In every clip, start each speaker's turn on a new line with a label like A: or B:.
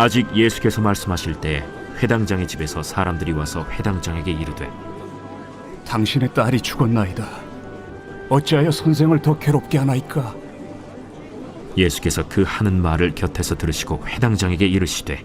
A: 아직 예수께서 말씀하실 때 회당장의 집에서 사람들이 와서 회당장에게 이르되
B: 당신의 딸이 죽었나이다. 어찌하여 선생을 더 괴롭게 하나이까?
A: 예수께서 그 하는 말을 곁에서 들으시고 회당장에게 이르시되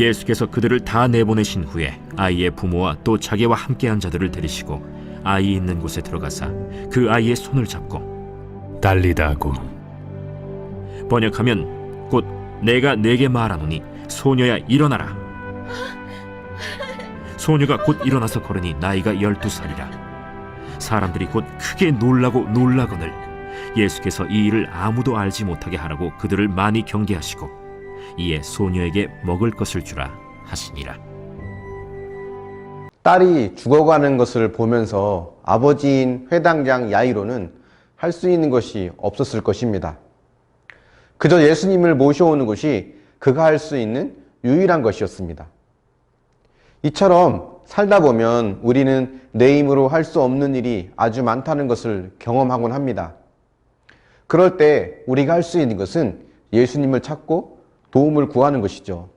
A: 예수께서 그들을 다 내보내신 후에 아이의 부모와 또 자기와 함께한 자들을 데리시고 아이 있는 곳에 들어가사 그 아이의 손을 잡고
C: 달리다고
A: 번역하면 곧 내가 내게 말하노니 소녀야 일어나라. 소녀가 곧 일어나서 걸으니 나이가 열두 살이라. 사람들이 곧 크게 놀라고 놀라거늘 예수께서 이 일을 아무도 알지 못하게 하라고 그들을 많이 경계하시고 이에 소녀에게 먹을 것을 주라 하시니라.
D: 딸이 죽어가는 것을 보면서 아버지인 회당장 야이로는 할 수 있는 것이 없었을 것입니다. 그저 예수님을 모셔오는 것이 그가 할 수 있는 유일한 것이었습니다. 이처럼 살다 보면 우리는 내 힘으로 할 수 없는 일이 아주 많다는 것을 경험하곤 합니다. 그럴 때 우리가 할 수 있는 것은 예수님을 찾고 도움을 구하는 것이죠.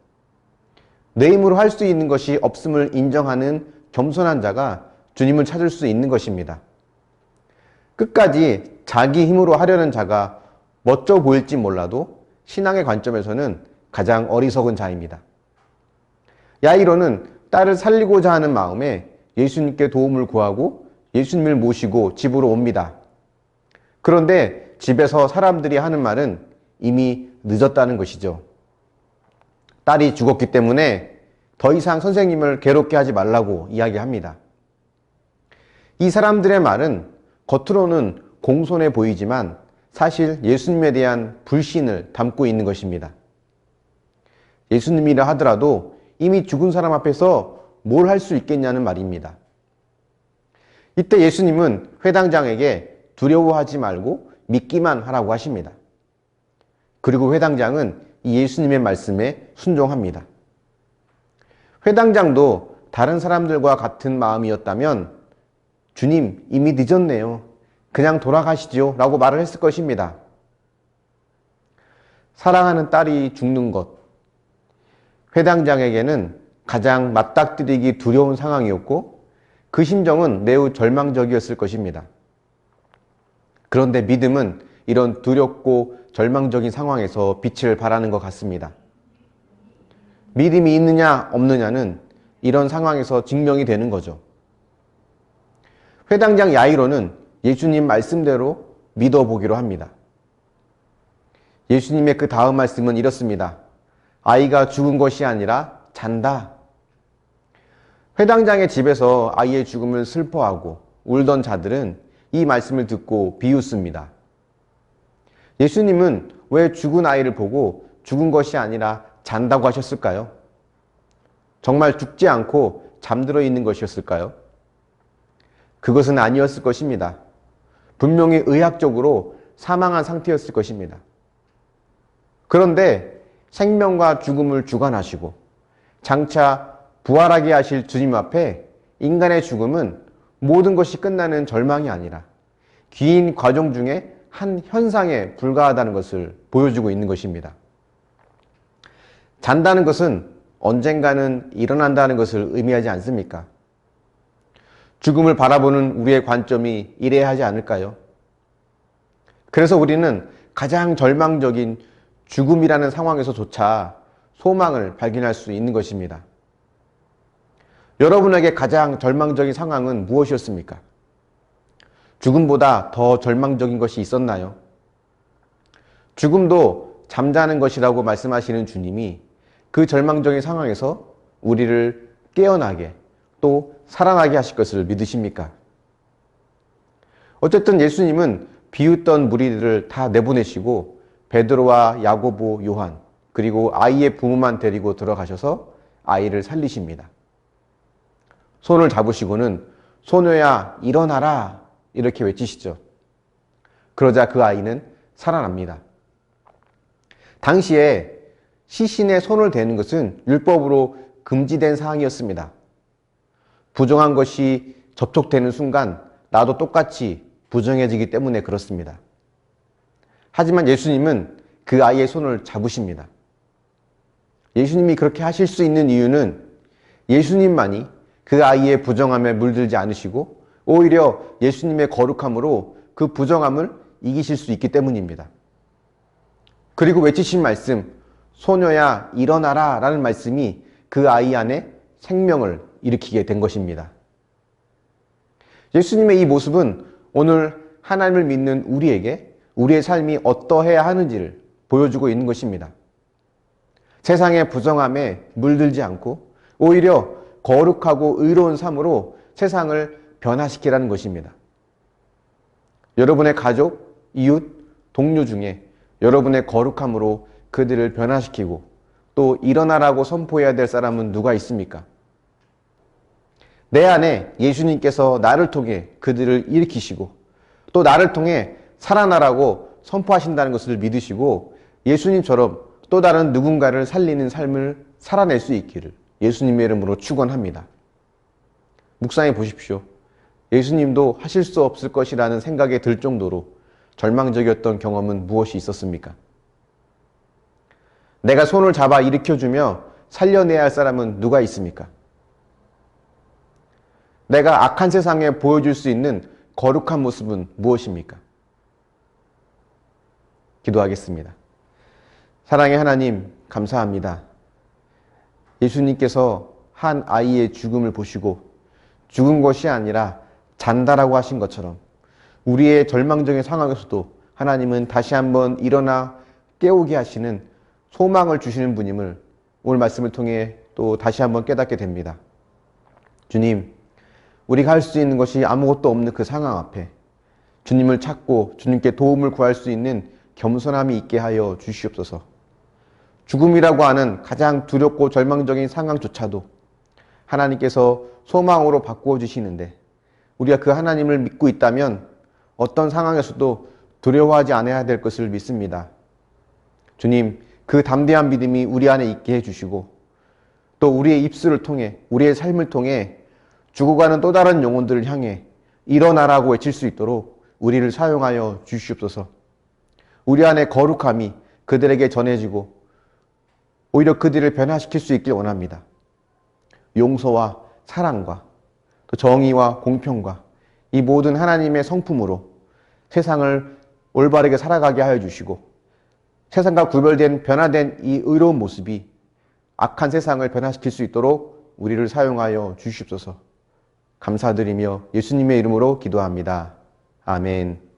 D: 내 힘으로 할 수 있는 것이 없음을 인정하는 겸손한 자가 주님을 찾을 수 있는 것입니다. 끝까지 자기 힘으로 하려는 자가 멋져 보일지 몰라도 신앙의 관점에서는 가장 어리석은 자입니다. 야이로는 딸을 살리고자 하는 마음에 예수님께 도움을 구하고 예수님을 모시고 집으로 옵니다. 그런데 집에서 사람들이 하는 말은 이미 늦었다는 것이죠. 딸이 죽었기 때문에 더 이상 선생님을 괴롭게 하지 말라고 이야기합니다. 이 사람들의 말은 겉으로는 공손해 보이지만 사실 예수님에 대한 불신을 담고 있는 것입니다. 예수님이라 하더라도 이미 죽은 사람 앞에서 뭘 할 수 있겠냐는 말입니다. 이때 예수님은 회당장에게 두려워하지 말고 믿기만 하라고 하십니다. 그리고 회당장은 이 예수님의 말씀에 순종합니다. 회당장도 다른 사람들과 같은 마음이었다면 주님 이미 늦었네요. 그냥 돌아가시죠. 라고 말을 했을 것입니다. 사랑하는 딸이 죽는 것. 회당장에게는 가장 맞닥뜨리기 두려운 상황이었고 그 심정은 매우 절망적이었을 것입니다. 그런데 믿음은 이런 두렵고 절망적인 상황에서 빛을 발하는 것 같습니다. 믿음이 있느냐 없느냐는 이런 상황에서 증명이 되는 거죠. 회당장 야이로는 예수님 말씀대로 믿어보기로 합니다. 예수님의 그 다음 말씀은 이렇습니다. 아이가 죽은 것이 아니라 잔다. 회당장의 집에서 아이의 죽음을 슬퍼하고 울던 자들은 이 말씀을 듣고 비웃습니다. 예수님은 왜 죽은 아이를 보고 죽은 것이 아니라 잔다고 하셨을까요? 정말 죽지 않고 잠들어 있는 것이었을까요? 그것은 아니었을 것입니다. 분명히 의학적으로 사망한 상태였을 것입니다. 그런데 생명과 죽음을 주관하시고 장차 부활하게 하실 주님 앞에 인간의 죽음은 모든 것이 끝나는 절망이 아니라 긴 과정 중에 한 현상에 불과하다는 것을 보여주고 있는 것입니다. 잔다는 것은 언젠가는 일어난다는 것을 의미하지 않습니까? 죽음을 바라보는 우리의 관점이 이래야 하지 않을까요? 그래서 우리는 가장 절망적인 죽음이라는 상황에서조차 소망을 발견할 수 있는 것입니다. 여러분에게 가장 절망적인 상황은 무엇이었습니까? 죽음보다 더 절망적인 것이 있었나요? 죽음도 잠자는 것이라고 말씀하시는 주님이 그 절망적인 상황에서 우리를 깨어나게 또 살아나게 하실 것을 믿으십니까? 어쨌든 예수님은 비웃던 무리들을 다 내보내시고 베드로와 야고보, 요한 그리고 아이의 부모만 데리고 들어가셔서 아이를 살리십니다. 손을 잡으시고는 소녀야 일어나라 이렇게 외치시죠. 그러자 그 아이는 살아납니다. 당시에 시신의 손을 대는 것은 율법으로 금지된 사항이었습니다. 부정한 것이 접촉되는 순간 나도 똑같이 부정해지기 때문에 그렇습니다. 하지만 예수님은 그 아이의 손을 잡으십니다. 예수님이 그렇게 하실 수 있는 이유는 예수님만이 그 아이의 부정함에 물들지 않으시고 오히려 예수님의 거룩함으로 그 부정함을 이기실 수 있기 때문입니다. 그리고 외치신 말씀, 소녀야 일어나라 라는 말씀이 그 아이 안에 생명을 일으키게 된 것입니다. 예수님의 이 모습은 오늘 하나님을 믿는 우리에게 우리의 삶이 어떠해야 하는지를 보여주고 있는 것입니다. 세상의 부정함에 물들지 않고 오히려 거룩하고 의로운 삶으로 세상을 변화시키라는 것입니다. 여러분의 가족, 이웃, 동료 중에 여러분의 거룩함으로 그들을 변화시키고 또 일어나라고 선포해야 될 사람은 누가 있습니까? 내 안에 예수님께서 나를 통해 그들을 일으키시고 또 나를 통해 살아나라고 선포하신다는 것을 믿으시고 예수님처럼 또 다른 누군가를 살리는 삶을 살아낼 수 있기를 예수님의 이름으로 축원합니다. 묵상해 보십시오. 예수님도 하실 수 없을 것이라는 생각이 들 정도로 절망적이었던 경험은 무엇이 있었습니까? 내가 손을 잡아 일으켜주며 살려내야 할 사람은 누가 있습니까? 내가 악한 세상에 보여줄 수 있는 거룩한 모습은 무엇입니까? 기도하겠습니다. 사랑의 하나님, 감사합니다. 예수님께서 한 아이의 죽음을 보시고 죽은 것이 아니라 잔다라고 하신 것처럼 우리의 절망적인 상황에서도 하나님은 다시 한번 일어나 깨우게 하시는 소망을 주시는 분임을 오늘 말씀을 통해 또 다시 한번 깨닫게 됩니다. 주님, 우리가 할 수 있는 것이 아무것도 없는 그 상황 앞에 주님을 찾고 주님께 도움을 구할 수 있는 겸손함이 있게 하여 주시옵소서. 죽음이라고 하는 가장 두렵고 절망적인 상황조차도 하나님께서 소망으로 바꾸어 주시는데 우리가 그 하나님을 믿고 있다면 어떤 상황에서도 두려워하지 않아야 될 것을 믿습니다. 주님, 그 담대한 믿음이 우리 안에 있게 해주시고 또 우리의 입술을 통해 우리의 삶을 통해 죽어가는 또 다른 영혼들을 향해 일어나라고 외칠 수 있도록 우리를 사용하여 주시옵소서. 우리 안에 거룩함이 그들에게 전해지고 오히려 그들을 변화시킬 수 있길 원합니다. 용서와 사랑과 또 정의와 공평과 이 모든 하나님의 성품으로 세상을 올바르게 살아가게 하여 주시고 세상과 구별된 변화된 이 의로운 모습이 악한 세상을 변화시킬 수 있도록 우리를 사용하여 주시옵소서. 감사드리며 예수님의 이름으로 기도합니다. 아멘.